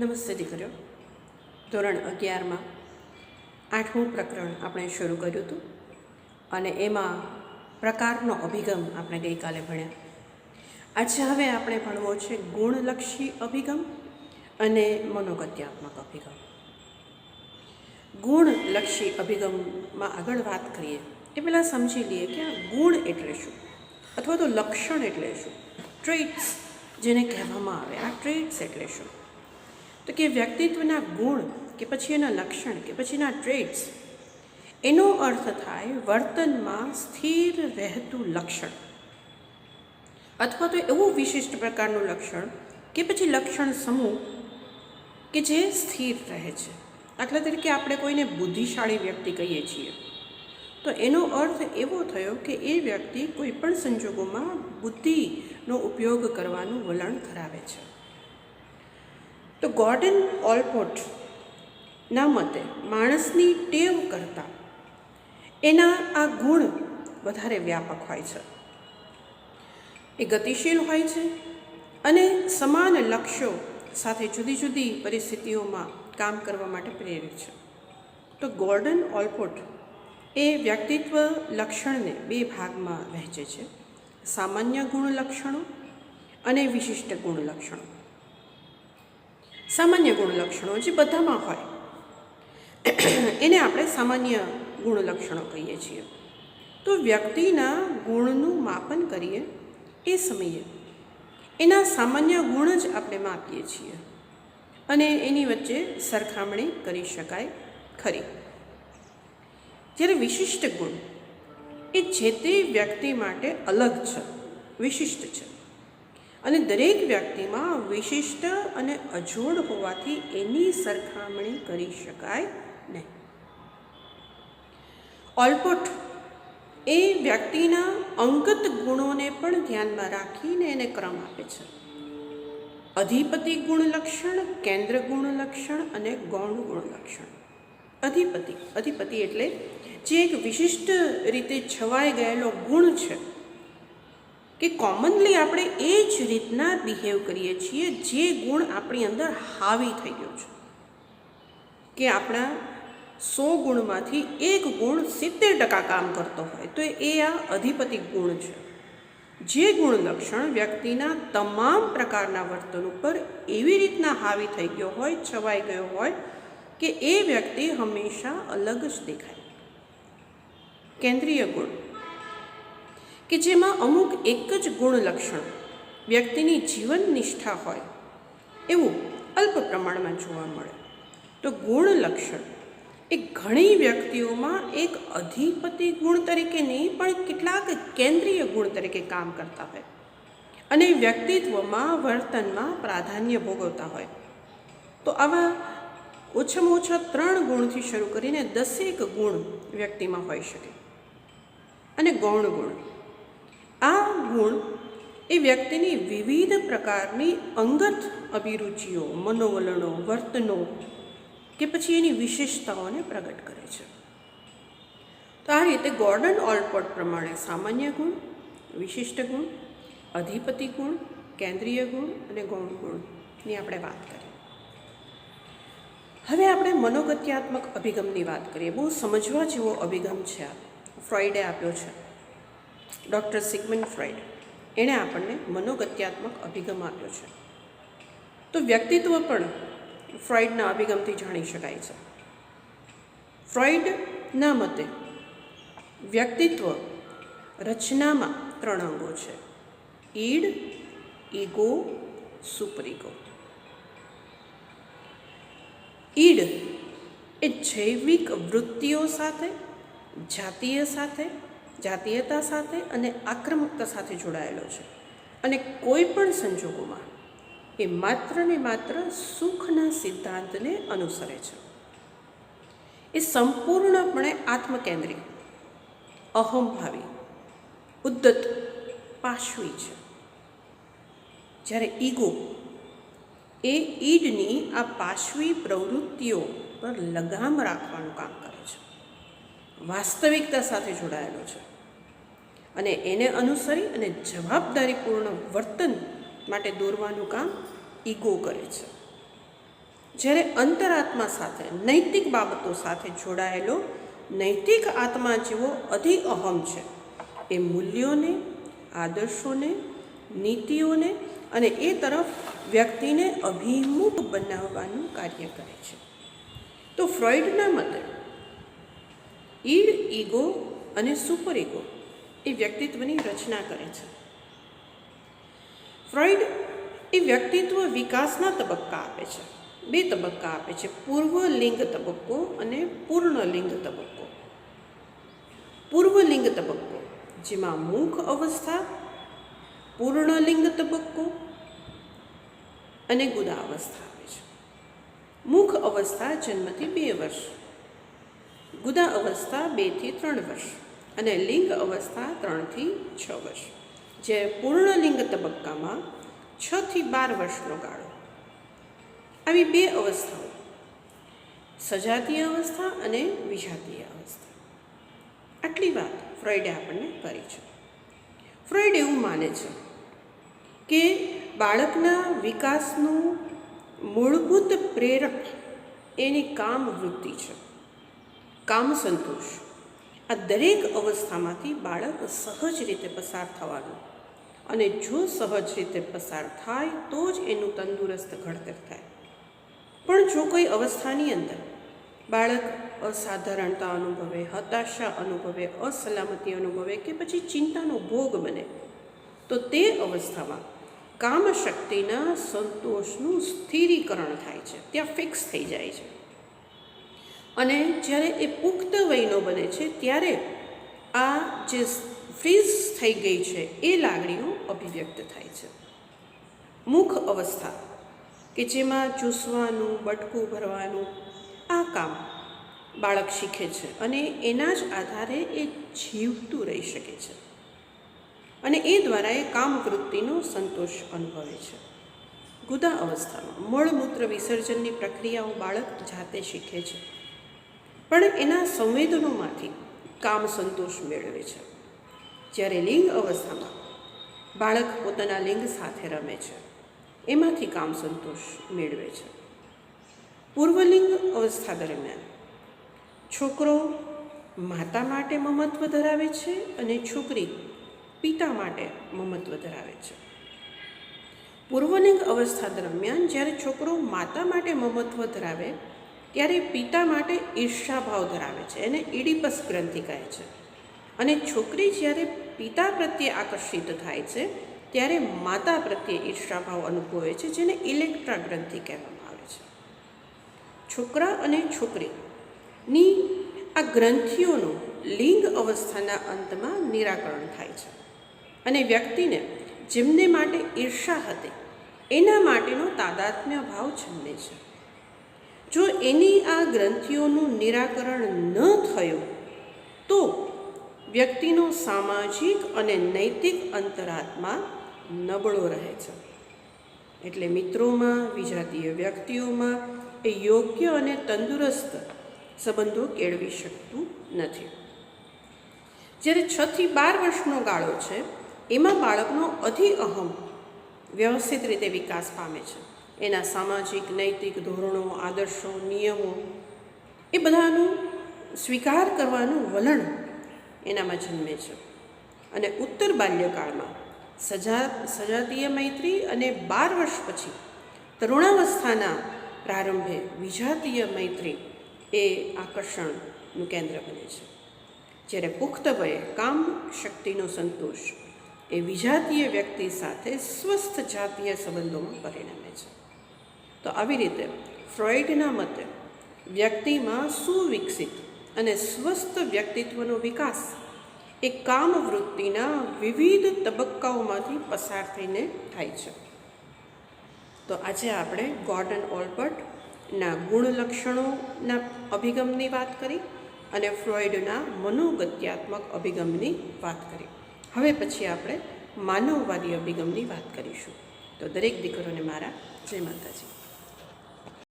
નમસ્તે દીકરીઓ. ધોરણ અગિયારમાં આઠમું પ્રકરણ આપણે શરૂ કર્યું હતું અને એમાં પ્રકારનો અભિગમ આપણે ગઈકાલે ભણ્યા. આજે હવે આપણે ભણવો છે ગુણલક્ષી અભિગમ અને મનોગત્યાત્મક અભિગમ. ગુણલક્ષી અભિગમમાં આગળ વાત કરીએ એ પહેલાં સમજી લઈએ કે આ ગુણ એટલે શું? અથવા તો લક્ષણ એટલે શું? ટ્રેટ્સ જેને કહેવામાં આવે. આ ટ્રેટ્સ એટલે શું? તો કે વ્યક્તિત્વના ગુણ કે પછી એના લક્ષણ કે પછી એના ટ્રેડ્સ એનો અર્થ થાય વર્તનમાં સ્થિર રહેતું લક્ષણ. અથવા તો એવું વિશિષ્ટ પ્રકારનું લક્ષણ કે પછી લક્ષણ સમૂહ કે જે સ્થિર રહે છે. દાખલા તરીકે આપણે કોઈને બુદ્ધિશાળી વ્યક્તિ કહીએ છીએ. તો એનો અર્થ એવો થયો કે એ વ્યક્તિ કોઈપણ સંજોગોમાં બુદ્ધિનો ઉપયોગ કરવાનું વલણ ધરાવે છે. તો ગોર્ડન ઓલપોટ ના મતે માણસની ટેવ કરતાં એના આ ગુણ વધારે વ્યાપક હોય છે. એ ગતિશીલ હોય છે અને સમાન લક્ષ્યો સાથે જુદી જુદી પરિસ્થિતિઓમાં કામ કરવા માટે પ્રેરિત છે. તો ગોર્ડન ઓલપોટ એ વ્યક્તિત્વ લક્ષણને બે ભાગમાં વહેંચે છે. સામાન્ય ગુણ લક્ષણો અને વિશિષ્ટ ગુણ લક્ષણો. સામાન્ય ગુણલક્ષણો જે બધામાં હોય. એને આપણે સામાન્ય ગુણલક્ષણો કહીએ છીએ. તો વ્યક્તિના ગુણનું માપન કરીએ એ સમયે. એના સામાન્ય ગુણ જ આપણે માપીએ છીએ. અને એની વચ્ચે સરખામણી કરી શકાય ખરી. જ્યારે વિશિષ્ટ ગુણ એ જે તે વ્યક્તિ માટે અલગ છે, વિશિષ્ટ છે. અને દરેક વ્યક્તિમાં વિશિષ્ટ અને અજોડ હોવાથી એની સરખામણી કરી શકાય નહીં. ઓલ્પોટ એ વ્યક્તિના અંગત ગુણોને પણ ધ્યાનમાં રાખીને એને ક્રમ આપે છે. અધિપતિ ગુણ લક્ષણ, કેન્દ્ર ગુણ લક્ષણ અને ગૌણ ગુણ લક્ષણ. અધિપતિ અધિપતિ એટલે જે એક વિશિષ્ટ રીતે છવાઈ ગયેલો ગુણ છે. કે કોમનલી આપણે એ જ રીતના બિહેવ કરીએ છીએ જે ગુણ આપણી અંદર હાવી થઈ ગયો છે. કે આપણા સો ગુણમાંથી એક ગુણ સિત્તેર ટકા કામ કરતો હોય તો એ આ અધિપતિ ગુણ છે. જે ગુણ લક્ષણ વ્યક્તિના તમામ પ્રકારના વર્તન ઉપર એવી રીતના હાવી થઈ ગયો હોય, છવાઈ ગયો હોય કે એ વ્યક્તિ હંમેશા અલગ જ દેખાય. કેન્દ્રીય ગુણ. કે જેમાં અમુક એક જ ગુણ લક્ષણ વ્યક્તિની જીવન નિષ્ઠા હોય, એવું અલ્પ પ્રમાણમાં જોવા મળે. તો ગુણ લક્ષણ એ ઘણી વ્યક્તિઓમાં એક અધિપતિ ગુણ તરીકે નહીં, પણ કેટલાક કેન્દ્રીય ગુણ તરીકે કામ કરતા હોય અને વ્યક્તિત્વમાં, વર્તનમાં પ્રાધાન્ય ભોગવતા હોય. તો આવા ઓછામાં ઓછા ત્રણ ગુણથી શરૂ કરીને દસેક ગુણ વ્યક્તિમાં હોઈ શકે. અને ગૌણ ગુણ. આ ગુણ એ વ્યક્તિની વિવિધ પ્રકારની અંગત અભિરુચિઓ, મનોવલણો, વર્તનો કે પછી એની વિશેષતાઓને પ્રગટ કરે છે. તો આ રીતે ગોર્ડન ઓલપોટ પ્રમાણે સામાન્ય ગુણ, વિશિષ્ટ ગુણ, અધિપતિ ગુણ, કેન્દ્રીય ગુણ અને ગૌણ ગુણની આપણે વાત કરીએ હવે આપણે મનોગત્યાત્મક અભિગમની વાત કરીએ. બહુ સમજવા જેવો અભિગમ છે આ. ફ્રોઈડે આપ્યો છે. ડૉક્ટર સિગમન ફ્રોઈડ એણે આપણને મનોગત્યાત્મક અભિગમ આપ્યો છે. તો વ્યક્તિત્વ પણ ફ્રોઇડના અભિગમથી જાણી શકાય છે. ફ્રોઇડના મતે વ્યક્તિત્વ રચનામાં ત્રણ અંગો છે. ઈડ, ઈગો, સુપરીગો. ઈડ એ જૈવિક વૃત્તિઓ સાથે, જાતીય સાથે જાતીયતા સાથે અને આક્રમકતા સાથે જોડાયેલો છે. અને કોઈ પણ સંજોગોમાં એ માત્ર ને માત્ર સુખના સિદ્ધાંતને અનુસરે છે. એ સંપૂર્ણપણે આત્મકેન્દ્રિત અહમભાવી ઉદ્દત પાશવી છે. જ્યારે ઈગો એ ઈડની આ પાશવી પ્રવૃત્તિઓ પર લગામ રાખવાનું કામ કરે છે. વાસ્તવિકતા સાથે જોડાયેલો છે. અને એને અનુસરી અને જવાબદારીપૂર્ણ વર્તન માટે દોરવાનું કામ ઈગો કરે છે. જ્યારે અંતરાત્મા સાથે, નૈતિક બાબતો સાથે જોડાયેલો, નૈતિક આત્મા જેવો અધિ અહમ છે, એ મૂલ્યોને, આદર્શોને, નીતિઓને અને એ તરફ વ્યક્તિને અભિમુખ બનાવવાનું કાર્ય કરે છે. તો ફ્રોઇડના મતે ઈડ, ઈગો અને સુપર ઈગો એ વ્યક્તિત્વની રચના કરે છે. ફ્રોઈડ એ વ્યક્તિત્વ વિકાસના તબક્કા આપે છે. બે તબક્કા આપે છે. પૂર્વ લિંગ તબક્કો અને પૂર્ણ લિંગ તબક્કો. પૂર્વ લિંગ તબક્કો જેમાં મુખ અવસ્થા, પૂર્ણ લિંગ તબક્કો અને ગુદા અવસ્થા આવે છે. મુખ અવસ્થા જન્મથી બે વર્ષ ગુદા અવસ્થા બેથી ત્રણ વર્ષ અને લિંગ અવસ્થા ત્રણથી છ વર્ષ, જે પૂર્ણ લિંગ તબક્કામાં છથી બાર વર્ષનો ગાળો. આવી બે અવસ્થાઓ, સજાતીય અવસ્થા અને વિજાતીય અવસ્થા. આટલી વાત ફ્રોઈડે આપણને કરી છે. ફ્રોઈડ એવું માને છે કે બાળકના વિકાસનું મૂળભૂત પ્રેરક એની કામ વૃત્તિ છે. કામ સંતોષ. આ દરેક અવસ્થામાંથી બાળક સહજ રીતે પસાર થવાનું અને જો સહજ રીતે પસાર થાય, તો જ એનું તંદુરસ્ત ઘડતર થાય. પણ જો કોઈ અવસ્થાની અંદર બાળક અસાધારણતા અનુભવે, હતાશા અનુભવે, અસલામતી અનુભવે કે પછી ચિંતાનો ભોગ બને, તો તે અવસ્થામાં કામ શક્તિના સંતોષનું સ્થિરીકરણ થાય છે. ત્યાં ફિક્સ થઈ જાય છે. અને જ્યારે એ પુખ્ત વયનો બને છે, ત્યારે આ જે ફ્રીઝ થઈ ગઈ છે, એ લાગણીઓ અભિવ્યક્ત થાય છે. મુખ અવસ્થા, કે જેમાં ચૂસવાનું, બટકું ભરવાનું, આ કામ બાળક શીખે છે અને એના જ આધારે એ જીવતું રહી શકે છે. અને એ દ્વારા એ કામ સંતોષ અનુભવે છે. ગુદા અવસ્થામાં મળમૂત્ર વિસર્જનની પ્રક્રિયાઓ બાળક જાતે શીખે છે. પણ એના સંવેદનોમાંથી કામ સંતોષ મેળવે છે. જ્યારે લિંગ અવસ્થામાં બાળક પોતાના લિંગ સાથે રમે છે, એમાંથી કામ સંતોષ મેળવે છે. પૂર્વલિંગ અવસ્થા દરમિયાન છોકરો માતા માટે મમત્વ ધરાવે છે અને છોકરી પિતા માટે મમત્વ ધરાવે છે. પૂર્વલિંગ અવસ્થા દરમિયાન જ્યારે છોકરો માતા માટે મમત્વ ધરાવે ત્યારે પિતા માટે ઈર્ષાભાવ ધરાવે છે એને ઈડિપસ ગ્રંથિ કહે છે. અને છોકરી જ્યારે પિતા પ્રત્યે આકર્ષિત થાય છે, ત્યારે માતા પ્રત્યે ઈર્ષાભાવ અનુભવે છે, જેને ઇલેક્ટ્રા ગ્રંથિ કહેવામાં આવે છે. છોકરા અને છોકરીની આ ગ્રંથિઓનું લિંગ અવસ્થાના અંતમાં નિરાકરણ થાય છે. અને વ્યક્તિને જેમને માટે ઈર્ષા હતી, એના માટેનો તાદાત્મ્ય ભાવ જન્મે છે. જો એની આ ગ્રંથિઓનું નિરાકરણ ન થયું, તો વ્યક્તિનો સામાજિક અને નૈતિક અંતરાત્મા નબળો રહે છે. એટલે મિત્રોમાં, વિજાતીય વ્યક્તિઓમાં એ યોગ્ય અને તંદુરસ્ત સંબંધો કેળવી શકતું નથી. જ્યારે છથી બાર વર્ષનો ગાળો છે, એમાં બાળકનો અધિ અહમ વ્યવસ્થિત રીતે વિકાસ પામે છે. એના સામાજિક, નૈતિક ધોરણો, આદર્શો, નિયમો, એ બધાનું સ્વીકાર કરવાનું વલણ એનામાં જન્મે છે. અને ઉત્તર બાલ્યકાળમાં સજા, સજાતીય મૈત્રી અને બાર વર્ષ પછી તરુણાવસ્થાના પ્રારંભે વિજાતીય મૈત્રી એ આકર્ષણનું કેન્દ્ર બને છે. જ્યારે પુખ્ત વયે કામ શક્તિનો સંતોષ એ વિજાતીય વ્યક્તિ સાથે સ્વસ્થ જાતીય સંબંધોમાં પરિણમે છે. તો આવી રીતે ફ્રોઇડના મતે વ્યક્તિમાં સુવિકસિત અને સ્વસ્થ વ્યક્તિત્વનો વિકાસ એ કામ વૃત્તિના વિવિધ તબક્કાઓમાંથી પસાર થઈને થાય છે. તો આજે આપણે ગોર્ડન ઓલ્બર્ટના ગુણલક્ષણોના અભિગમની વાત કરી અને ફ્રોઇડના મનોગત્યાત્મક અભિગમની વાત કરી. હવે પછી આપણે માનવવાદી અભિગમની વાત કરીશું. તો દરેક દીકરોને મારા જય માતાજી.